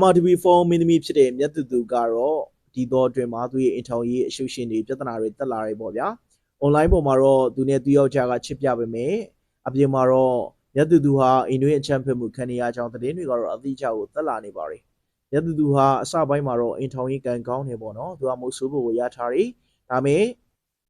MRTV4 မင်းသမီးဖြစ်တဲ့မြတ်သူသူကတော့ဒီတော့အတွင်းမှာသူရဲ့အင်ထောင်ရေးအရှုပ်ရှင်တွေပြဿနာတွေတက်လာတယ်ပေါ့ဗျာ။ online ပေါ်မှာတော့သူနဲ့သူယောက်ျားကချစ်ပြပေမဲ့အပြင်မှာတော့မြတ်သူသူဟာအိမ်တွင်းအချမ်းဖက်မှုခံနေရကြောင်းသတင်းတွေကတော့အတိအကျကိုတက်လာနေပါတယ်။မြတ်သူသူဟာအစပိုင်းမှာတော့အင်ထောင်ရေးကန်ကောင်းနေပေါ့နော်။သူကမိုးဆိုးဖို့ကိုရထားတယ်။ဒါပေမဲ့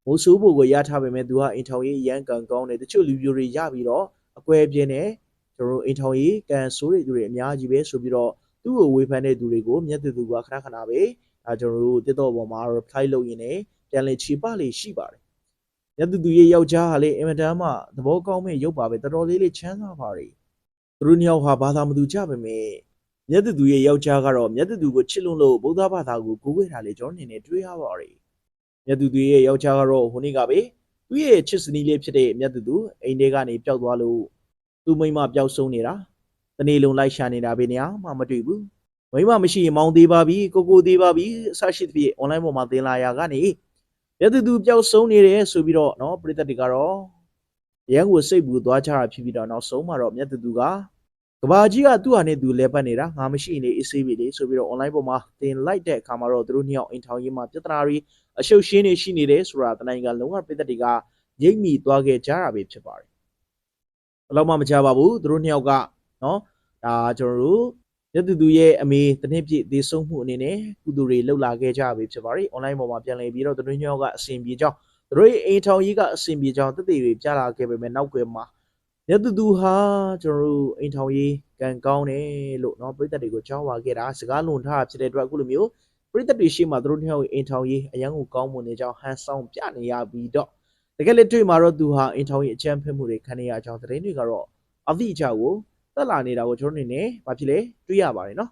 မိုးဆိုးဖို့ကိုရထားပေမဲ့သူကအင်ထောင်ရေးရန်ကန်ကောင်းတယ်။တချို့လူမျိုးတွေရပြီးတော့အကွဲပြင်းနဲ့ကျွန်တော်တို့အင်ထောင်ရေးကန်ဆိုးတဲ့သူတွေအများကြီးပဲဆိုပြီးတော့ သူ့ကိုဝေဖန်တဲ့သူတွေကိုမျက်သူသူကခဏခဏပဲအဲကျွန်တော်တို့တစ်တော့ပေါ်မှာ reply လုပ်ရင်းနဲ့ပြန်လည်ချေပလေရှိပါတယ်။မျက်သူသူရဲ့ယောက်ျားဟာလေအင်မတန်မှသဘောကောင်းမဲ့ရုပ်ပါပဲတော်တော်လေးလေးချမ်းသာပါတယ်။သူတို့နှစ်ယောက်ဟာဘာသာမတူကြပါမဲ့မျက်သူသူရဲ့ယောက်ျားကတော့မျက်သူသူကိုချစ်လွန်းလို့ဗုဒ္ဓဘာသာကိုကိုးကွယ်တာလေကျွန်တော်အနေနဲ့တွေးရပါတယ်။မျက်သူသူရဲ့ယောက်ျားကတော့ဟိုနေ့ကပဲသူ့ရဲ့ချစ်စနီးလေးဖြစ်တဲ့မျက်သူသူအိမ်ထဲကနေပျောက်သွားလို့သူ့မိန်းမပျောက်ဆုံးနေတာ တနေ့လုံးလိုက်ရှာနေတာပဲနေရာမှမတွေ့ဘူးမိမမရှိရင်မောင်းသေးပါပြီကိုကိုသေးပါပြီအဆရှိသဖြင့် online ပေါ်မှာသင်လာရာကနေရတူတူပျောက်ဆုံးနေတယ်ဆိုပြီးတော့เนาะပြည်သက်တွေကတော့ရန်ကိုစိတ်ဘူးသွားကြတာဖြစ်ပြီးတော့နောက်ဆုံးမှာတော့မြတ်တူတူကကဘာကြီးကသူ့ဟာနဲ့သူလဲပတ်နေတာငါမရှိနေအေးဆေးပြီလေဆိုပြီးတော့ online ပေါ်မှာသင်လိုက်တဲ့အခါမှာတော့သူတို့နှစ်ယောက်အိမ်ထောင်ရေးမှာပြဿနာတွေအရှုပ်ရှင်းနေရှိနေတယ်ဆိုတာတနိုင်ကလုံးဝပြည်သက်တွေကရိပ်မိသွားခဲ့ကြတာပဲဖြစ်ပါတယ်ဘယ်တော့မှမကြပါဘူးသူတို့နှစ်ယောက်ကเนาะ ဒါကျွန်တော်တို့ရတူတူရဲ့အမေတစ်နှစ်ပြည့်သေဆုံးမှုအနေနဲ့ကုသူတွေလှုပ်လာခဲ့ကြပြီဖြစ်ပါတယ်။ online ပေါ်မှာပြန်လည်ပြီးတော့သူတို့ညောကအဆင်ပြေကြောင်းသူတို့ရဲ့အိမ်ထောင်ကြီးကအဆင်ပြေကြောင်းတက်တည်တွေပြလာခဲ့ပေမဲ့နောက်ွယ်မှာရတူတူဟာကျွန်တော်တို့အိမ်ထောင်ကြီးကန်ကောင်းတယ်လို့เนาะပြည်သက်တွေကိုကြောက်ပါခဲ့တာစကားလွန်ထားတာဖြစ်တဲ့အတွက်အခုလိုမျိုးပြည်သက်တွေရှိမှသူတို့ညောရဲ့အိမ်ထောင်ကြီးအရန်ကိုကောင်းမွန်နေကြောင်းဟန်ဆောင်ပြနေရပြီးတော့တကယ်လက်တွေ့မှာတော့သူဟာအိမ်ထောင်ကြီးအချမ်းဖက်မှုတွေခံနေရကြောင်းသတင်းတွေကတော့အသည့်အကျကို တက်လာနေတာကိုကျွန်တော်အနေနဲ့ဘာဖြစ်လဲတွေးရပါတယ်နော်